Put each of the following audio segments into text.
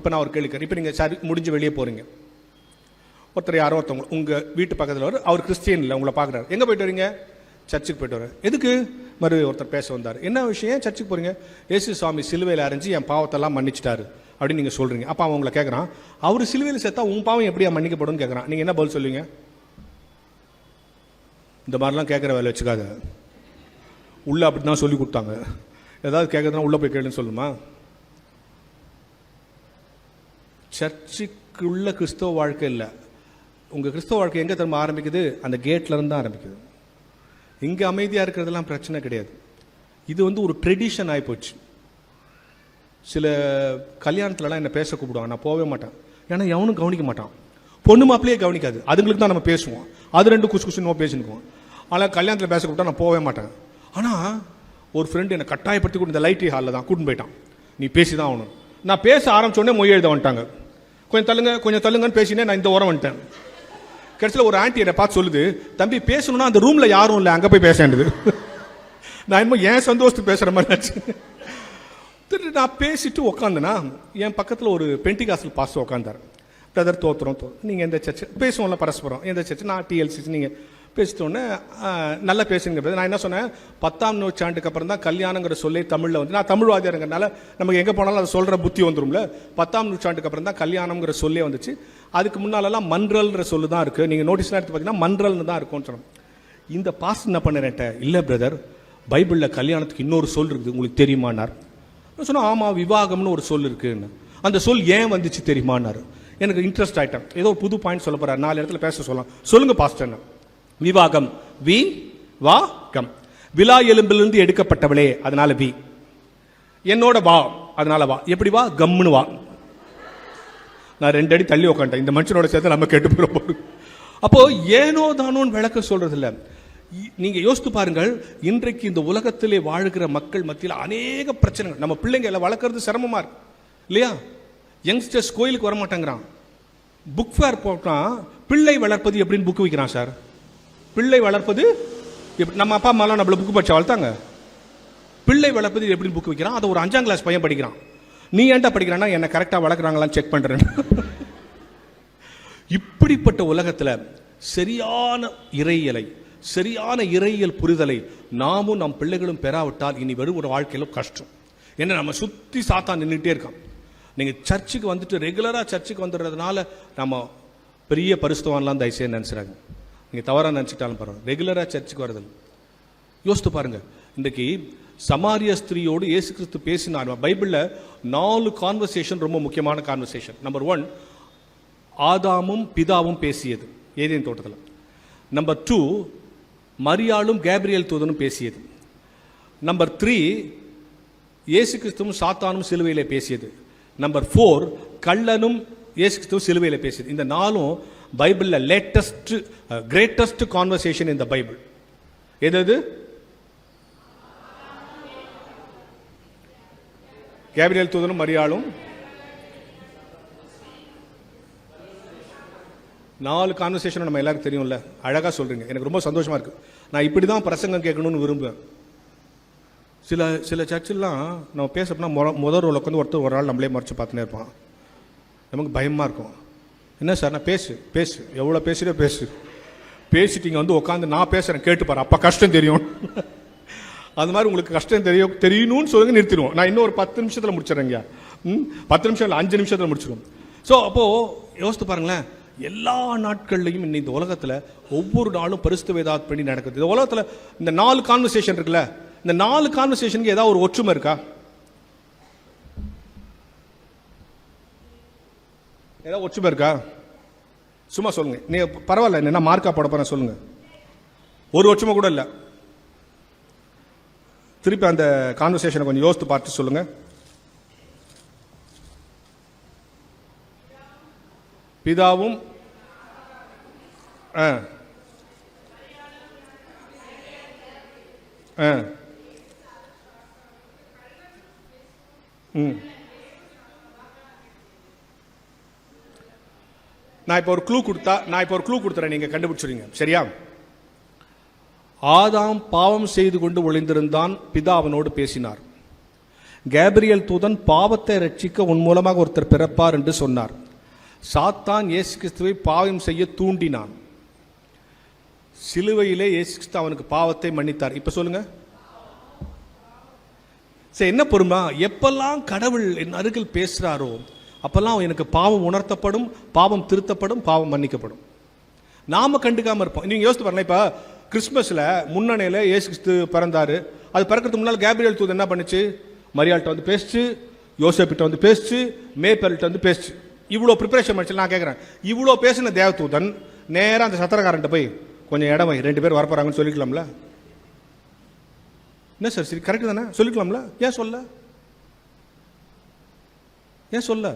இப்போ நான் ஒரு கேள்வி இப்போ நீங்கள் சரி முடிஞ்சு வெளியே போகிறீங்க ஒருத்தர் யாரோ ஒருத்தவங்க உங்கள் வீட்டு பக்கத்தில் வர அவர் கிறிஸ்டியன் இல்லை உங்களை பார்க்குறாரு எங்கே போயிட்டு வரீங்க? சர்ச்சுக்கு போயிட்டு வரேன் எதுக்கு? மறுபடியும் ஒருத்தர் பேச வந்தார். என்ன விஷயம்? ஏன் சர்ச்சுக்கு போகிறீங்க ஏசு சுவாமி சிலுவையில் அரைஞ்சி என் பாவத்தெல்லாம் மன்னிச்சிட்டாரு அப்படின்னு நீங்கள் சொல்கிறீங்க அப்போ அவன் உங்களை கேட்குறான் அவர் சிலுவையில் சேர்த்தா உன் பாவம் எப்படியா மன்னிக்கப்படும்னு கேட்குறான் நீங்கள் என்ன பதில் சொல்லுவீங்க? இந்த மாதிரிலாம் கேட்குற வேலை வச்சுக்காத. உள்ளே அப்படி தான் சொல்லி கொடுத்தாங்க. ஏதாவது கேட்குறதுனா உள்ளே போய் கேளுன்னு சொல்லுமா? சர்ச்சுக்குள்ள கிறிஸ்தவ வாழ்க்கை இல்லை. உங்கள் கிறிஸ்தவ வாழ்க்கை எங்கே திரும்ப ஆரம்பிக்குது? அந்த கேட்லேருந்து தான் ஆரம்பிக்குது. இங்கே அமைதியாக இருக்கிறதெல்லாம் பிரச்சனை கிடையாது. இது வந்து ஒரு ட்ரெடிஷன் ஆகிப்போச்சு சில கல்யாணத்துலலாம் என்னை பேச கூப்பிடுவாங்க. நான் போகவே மாட்டேன். ஏன்னா எவனும் கவனிக்க மாட்டான். பொண்ணு மாப்பிளையே கவனிக்காது. அதுங்களுக்கு தான் நம்ம பேசுவோம். அது ரெண்டு குசு குசுன்னு நம்ம பேசினுக்குவோம் ஆனால் கல்யாணத்தில் பேச கூப்பிட்டா நான் போகவே மாட்டேன். ஆனால் ஒரு ஃப்ரெண்டு என்னை கட்டாயப்படுத்தி கூட இந்த லைட்டி ஹாலில் தான் கூட்டின்னு போயிட்டான். நீ பேசி தான் ஆகணும். நான் பேச ஆரம்பிச்சோடனே மொய் எழுத வந்துட்டாங்க. கொஞ்சம் தள்ளுங்க கொஞ்சம் தள்ளுங்கன்னு பேசினே நான் இந்த ஓரம் வந்துட்டேன். கடைசியில் ஒரு ஆண்டி என்னை பார்த்து சொல்லுது தம்பி பேசணும்னா அந்த ரூமில் யாரும் இல்லை அங்கே போய் பேச வேண்டியது நான் என்னமோ ஏன் சந்தோஷத்துக்கு பேசுகிற மாதிரி ஆச்சு. திரு நான் பேசிட்டு உக்காந்தேன்னா என் பக்கத்தில் ஒரு பென்டிகாசல் பாஸ்டர் உட்காந்தார் பிரதர் தோத்துறோம் தோ நீங்கள் எந்த சர்ச்சு பேசுவோம்ல பரஸ்பரம். எந்த சர்ச்சு நான் டிஎல்சி நீங்கள் பேசிட்டோன்னே நல்லா பேசுங்க நான் என்ன சொன்னேன்? பத்தாம் நூற்றாண்டுக்கு அப்புறம் தான் கல்யாணங்கிற சொல்லி தமிழில் வந்து நான் தமிழ் வாதியாருங்கிறனால நமக்கு எங்கே போனாலும் அதை சொல்கிற புத்தி வந்துடும்ல பத்தாம் நூற்றாண்டுக்கு அப்புறம் தான் கல்யாணம்ங்கிற சொல்லே வந்துச்சு. அதுக்கு முன்னாலெல்லாம் மன்றல்ன்ற சொல்லு தான் இருக்குது நீங்கள் நோட்டீஸ்லாம் எடுத்து பார்த்தீங்கன்னா மன்றல்னு தான் இருக்கும்னு சொன்னோம். இந்த பாஸ்ட் என்ன பண்ணுறேன்ட்ட இல்லை பிரதர் பைபிளில் கல்யாணத்துக்கு இன்னொரு சொல் இருக்குது உங்களுக்கு தெரியுமானார் சொன்னால் ஆமாம் விவாகம்னு ஒரு சொல் இருக்குன்னு. அந்த சொல் ஏன் வந்துச்சு தெரியுமானார் எனக்கு இன்ட்ரெஸ்ட் ஆகிட்டேன் ஏதோ ஒரு புது பாயிண்ட் சொல்ல போகிறார் நாலு இடத்துல பேச சொல்லலாம். சொல்லுங்கள் பாஸ்டர் விவாகம். வி வா கம். விழா எலும்பிலிருந்து எடுக்கப்பட்டவளே அதனால வி. என்னோட வா அதனால வா. எப்படி வா? கம்னு வா. நான் ரெண்டு அடி தள்ளி உக்காண்டேன் இந்த மனுஷனோட சேர்த்து நம்ம கேட்டு போகிறோம் அப்போ ஏனோ தானோன்னு விளக்க சொல்றது இல்லை இ- நீங்க யோசித்து பாருங்கள் இன்றைக்கு இந்த உலகத்திலே வாழ்கிற மக்கள் மத்தியில் அநேக பிரச்சனைகள். நம்ம பிள்ளைங்க எல்லாம் வளர்க்கறது சிரமமா இருக்கு. இல்லையா? யங்ஸ்டர்ஸ் கோயிலுக்கு வர மாட்டேங்கிறான் புக் ஃபேர் போட்டான் பிள்ளை வளர்ப்பது எப்படின்னு புக் வைக்கிறான் சார். பிள்ளை வளர்ப்பது எப்படி நம்ம அப்பா அம்மாலாம் நம்மள புக்கு படிச்சா வளர்த்தாங்க. பிள்ளை வளர்ப்பது எப்படி புக்கு வைக்கிறான். அதை ஒரு அஞ்சாம் கிளாஸ் பையன் படிக்கிறான். நீ ஏன்டா படிக்கிறான்னா என்ன கரெக்டாக வளர்க்குறாங்களான்னு செக் பண்ணுறேன் இப்படிப்பட்ட உலகத்தில் சரியான இறையியலை சரியான இறையியல் புரிதலை நாமும் நம் பிள்ளைகளும் பெறாவிட்டால் இனி வரும் ஒரு வாழ்க்கையில கஷ்டம். ஏன்னா நம்ம சுற்றி சாத்தான் நின்றுட்டே இருக்கான். நீங்கள் சர்ச்சுக்கு வந்துட்டு ரெகுலராக சர்ச்சுக்கு வந்துடுறதுனால நம்ம பெரிய பரிசுத்தவான்லாம் தயவுசெய்து நினச்சிடாங்க நீங்கள் தவறாக நினச்சிட்டாலும் பரவாயில்ல. ரெகுலராக சர்ச்சுக்கு வரதில்லை யோசித்து பாருங்கள் இன்றைக்கு சமாரிய ஸ்திரீயோடு இயேசு கிறிஸ்து பேசினார். பைபிளில் நாலு கான்வர்சேஷன் ரொம்ப முக்கியமான கான்வர்சேஷன் நம்பர் ஒன் ஆதாமும் பிதாவும் பேசியது ஏதேன் தோட்டத்தில். நம்பர் டூ மரியாளும் கேப்ரியல் தூதனும் பேசியது. நம்பர் த்ரீ இயேசு கிறிஸ்துவும் சாத்தானும் சிலுவையில் பேசியது. நம்பர் ஃபோர் கள்ளனும் இயேசு கிறிஸ்துவும் சிலுவையில் பேசியது. இந்த நாளும் பைபிளில் லேட்டஸ்ட் கிரேட்டஸ்ட் கான்வர்சேஷன் இந்த பைபிள் எது எது தூதனும் மரியாளும். நாலு கான்வர்சேஷன் நம்ம எல்லாருக்கும் தெரியும்ல. அழகாக சொல்கிறீங்க எனக்கு ரொம்ப சந்தோஷமாக இருக்குது நான் இப்படி தான் பிரசங்கம் கேட்கணும்னு விரும்புவேன். சில சில சர்ச்சிலாம் நம்ம பேசப்போனா முத முதல் ரோல் உட்காந்து ஒருத்தர் ஒரு ஆள் நம்மளே மறைச்சு பார்த்துனே இருப்பான். நமக்கு பயமாக இருக்கும். என்ன சார் நான் பேசு பேசு. எவ்வளோ பேசுகிறே பேசு. பேசிட்டு இங்கே வந்து உட்காந்து நான் பேசுகிறேன் கேட்டு பாரு அப்போ கஷ்டம் தெரியும். அது மாதிரி உங்களுக்கு கஷ்டம் தெரியும் தெரியணும்னு சொல்லுங்க நிறுத்திடுவோம். நான் இன்னும் ஒரு பத்து நிமிஷத்தில் முடிச்சிடறேங்க ம்? பத்து நிமிஷம் இல்லை அஞ்சு நிமிஷத்தில் முடிச்சிடுவோம். ஸோ அப்போது யோசித்து பாருங்களேன். எல்லா நாட்கள்லையும் இன்னும் இந்த உலகத்தில் ஒவ்வொரு நாளும் பரிசுத்த வேதாத் பண்ணி நடக்குது. இந்த உலகத்தில் இந்த நாலு கான்வர்சேஷன் இருக்குல்ல இந்த நாலு கான்வர்சேஷனுக்கு ஏதாவது ஒரு ஒற்றுமை இருக்கா? ஏதாவது ஒற்றுமை இருக்கா? சும்மா சொல்லுங்க. நீ பரவாயில்ல என்ன மார்க்கா போட போகிறேன் சொல்லுங்க. ஒரு ஒற்றுமை கூட இல்லை. திருப்பி அந்த கான்வர்சேஷனை கொஞ்சம் யோசித்து பார்த்து சொல்லுங்க. பிதாவும் ஆ. ஆ. ம். நான் இப்போ ஒரு க்ளூ கொடுத்தா நான் இப்போ ஒரு க்ளூ கொடுத்துறேன். நீங்கள் கண்டுபிடிச்சிருங்க. சரியா? ஆதாம் பாவம் செய்து கொண்டு ஒளிந்திருந்தான். பிதா அவனோடு பேசினார். கேப்ரியல் தூதன் பாவத்தை ரட்சிக்க உன் மூலமாக ஒருத்தர் பிறப்பார் என்று சொன்னார். சாத்தான் இயேசு கிறிஸ்துவை பாவம் செய்ய தூண்டினான். சிலுவையிலே இயேசு கிறிஸ்து அவனுக்கு பாவத்தை மன்னித்தார். இப்போ சொல்லுங்க. சரி என்ன பொறுமா? எப்பெல்லாம் கடவுள் என் அருகில் பேசுகிறாரோ அப்போல்லாம் எனக்கு பாவம் உணர்த்தப்படும் பாவம் திருத்தப்படும் பாவம் மன்னிக்கப்படும். நாம கண்டுக்காமல் இருப்போம். நீங்கள் யோசித்து பாருங்க இப்போ கிறிஸ்மஸ்ல முன்னணியில் இயேசு கிறிஸ்து பிறந்தார். அது பிறக்கிறதுக்கு முன்னால் கேப்ரியல் தூது என்ன பண்ணுச்சு? மரியாள்கிட்ட வந்து பேசிச்சு யோசப்பிட்ட வந்து பேசிச்சு மேப்பர்கிட்ட வந்து பேசிச்சு. இவ்வளோ ப்ரிப்பரேஷன் பண்ணிச்சு. நான் கேட்குறேன் இவ்வளோ பேசின தேவதூதன் நேராக அந்த சத்திரக்காரன்ட்ட போய் கொஞ்சம் இடம் வை. ரெண்டு பேர் வரப்போறாங்கன்னு சொல்லிக்கலாம்ல? என்ன சார் சரி கரெக்டு தானே? சொல்லிக்கலாம்ல? ஏன் சொல்ல ஏன் சொல்ல?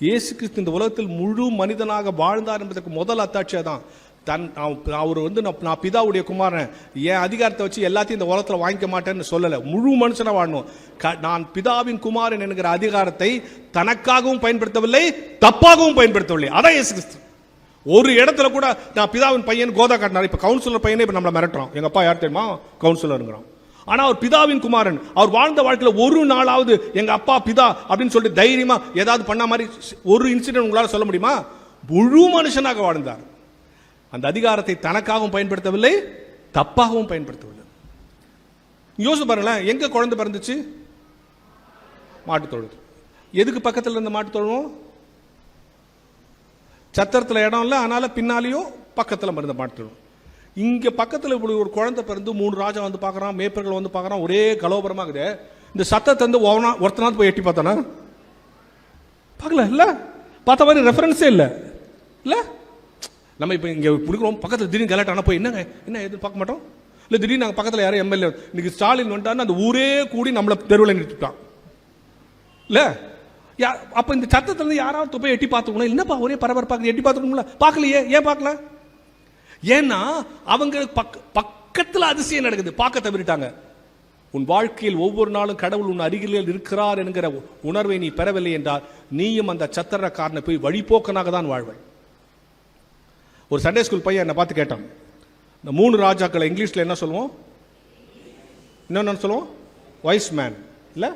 இயேசு கிறிஸ்து இந்த உலகத்தில் முழு மனிதனாக வாழ்ந்தார் என்பதற்கு முதல் அத்தாட்சியாக தான். தன் அவ- அவர் வந்து நான் நான் பிதாவுடைய குமாரன். என் அதிகாரத்தை வச்சு எல்லாத்தையும் இந்த உலகத்தில் வாங்கிக்க மாட்டேன்னு சொல்லலை. முழு மனுஷனாக வாழணும். க- நான் பிதாவின் குமாரன் என்கிற அதிகாரத்தை தனக்காகவும் பயன்படுத்தவில்லை தப்பாகவும் பயன்படுத்தவில்லை. அதான் இயேசு கிறிஸ்து. ஒரு இடத்துல கூட நான் பிதாவின் பையன் கோதா காட்டினார் இப்போ கவுன்சிலர் பையனே இப்போ நம்மளை மிரட்டுறோம் எங்கள் அப்பா யார் தெரியுமா? கவுன்சிலருங்கிறோம் ஆனால் அவர் பிதாவின் குமாரன். அவர் வாழ்ந்த வாழ்க்கையில் ஒரு நாளாவது எங்கள் அப்பா பிதா அப்படின்னு சொல்லிட்டு தைரியமாக ஏதாவது பண்ண மாதிரி ஒரு இன்சிடென்ட் உங்களால் சொல்ல முடியுமா? முழு மனுஷனாக வாழ்ந்தார். அந்த அதிகாரத்தை தனக்காகவும் பயன்படுத்தவில்லை தப்பாகவும் பயன்படுத்தவில்லை. யோசிச்சு பாருங்களேன் எங்கே குழந்தை பிறந்துச்சு? மாட்டு தொழுது. எதுக்கு பக்கத்தில் இருந்த மாட்டு தொழுவோம்? சத்திரத்தில் இடம் இல்லை அதனால் பின்னாலேயும் பக்கத்தில் மருந்த மாட்டுறோம் இங்கே பக்கத்தில் இப்படி ஒரு குழந்தை பிறந்து மூணு ராஜா வந்து பார்க்குறான் மேப்பர்கள் வந்து பார்க்குறான் ஒரே கலோபரமாக இருக்குது. இந்த சத்தத்தை வந்து ஒவ்வொன்றா ஒருத்தனாவது போய் எட்டி பார்த்தானா? பார்க்கல இல்லை? பார்த்த மாதிரி ரெஃபரன்ஸே இல்லை. இல்லை? நம்ம இப்போ இங்கே பிடிக்கிறோம் பக்கத்தில் திடீர்னு கலாட்டானா போய் என்னங்க என்ன எதுவும் பார்க்க மாட்டோம்? இல்லை திடீர்னு நாங்கள் பக்கத்தில் யாரும் எம்எல்ஏ இன்னைக்கு ஸ்டாலின் வந்துட்டான்னு அந்த ஊரே கூடி நம்மளை தெருவில் நிறுத்திட்டான். இல்லை? யா அப்போ இந்த சத்தத்துலேருந்து யாராவது போய் எட்டி பார்த்துக்கணும். என்னப்பா ஒரே பரபரப்பாக எட்டி பார்த்துக்கணும்ல. பார்க்கலையே ஏன் பார்க்கல? ஏன்னா அவங்க பக் பக்கத்தில் அதிசயம் நடக்குது. பார்க்க தவிர்ட்டாங்க உன் வாழ்க்கையில் ஒவ்வொரு நாளும் கடவுள் உன் அருகில் இருக்கிறார் என்கிற உணர்வை நீ பெறவில்லை என்றால் நீயும் அந்த சத்திரக்காரனை போய் வழிபோக்கனாக தான் வாழ்வாய். ஒரு சண்டே ஸ்கூல் பையன் என்னை பார்த்து கேட்டான். இந்த மூணு ராஜாக்களை இங்கிலீஷில் என்ன சொல்லுவோம்? இன்னொன்று சொல்லுவோம்? வைஸ் மேன் இல்லை?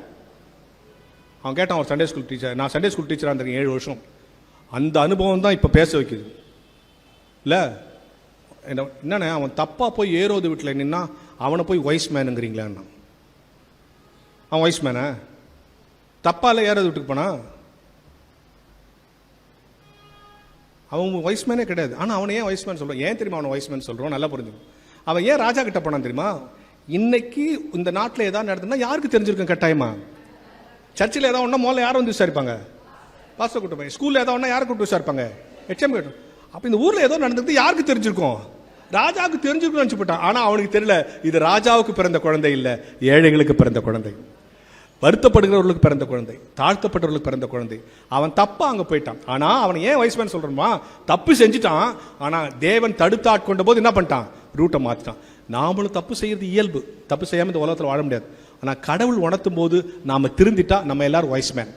அவன் கேட்டான் ஒரு சண்டே ஸ்கூல் டீச்சர் நான் சண்டே ஸ்கூல் டீச்சராக இருந்திருக்கேன் ஏழு வருஷம். அந்த அனுபவம் தான் இப்போ பேச வைக்குது. இல்லை? என்னண்ணே அவன் தப்பாக போய் ஏறோது வீட்டில் நின்னா அவனை போய் வைஸ் மேனுங்கிறீங்களான்னா அவன் வைஸ் மேனா தப்பால ஏறது வீட்டுக்கு போனா? அவன் வைஸ் மேனே கிடையாது. ஆனால் அவனை ஏன் வைஸ் மேன் சொல்கிறான் ஏன் தெரியுமா அவனை வைஸ் மேன் சொல்கிறோம் நல்லா புரிஞ்சுக்கணும் அவன் ஏன் ராஜா கிட்ட போனான் தெரியுமா? இன்னைக்கு இந்த நாட்டில் ஏதாவது நடந்ததுன்னா யாருக்கு தெரிஞ்சிருக்கும் கட்டாயமா? சர்ச்சில் ஏதாவது ஒன்றா முதல்ல யார் வந்து விசாரிப்பாங்க? பாஸ்டர் கூட்டு போய். ஸ்கூலில் ஏதாவது ஒன்றா யாரை கூட்டு விசாரிப்பாங்க? ஹெச்எம் கேட்டோம் அப்போ இந்த ஊரில் ஏதோ நடந்தது யாருக்கு தெரிஞ்சிருக்கும்? ராஜாவுக்கு தெரிஞ்சிருக்கும்னு நினச்சிப்பட்டான் ஆனால் அவனுக்கு தெரியல இது ராஜாவுக்கு பிறந்த குழந்தை இல்லை ஏழைகளுக்கு பிறந்த குழந்தை. வருத்தப்படுகிறவர்களுக்கு பிறந்த குழந்தை தாழ்த்தப்பட்டவர்களுக்கு பிறந்த குழந்தை. அவன் தப்பா அங்கே போயிட்டான். ஆனால் அவன் ஏன் வயசுமேன் சொல்கிறோமா தப்பு செஞ்சுட்டான் ஆனால் தேவன் தடுத்து ஆட்கொண்ட போது என்ன பண்ணிட்டான்? ரூட்டை மாற்றிட்டான் நாமளும் தப்பு செய்யறது இயல்பு. தப்பு செய்யாமல் இந்த உலகத்தில் வாழ முடியாது. ஆனால் கடவுள் உணர்த்தும் போது நாம் திருந்திட்டா நம்ம எல்லாரும் வயசுமேன்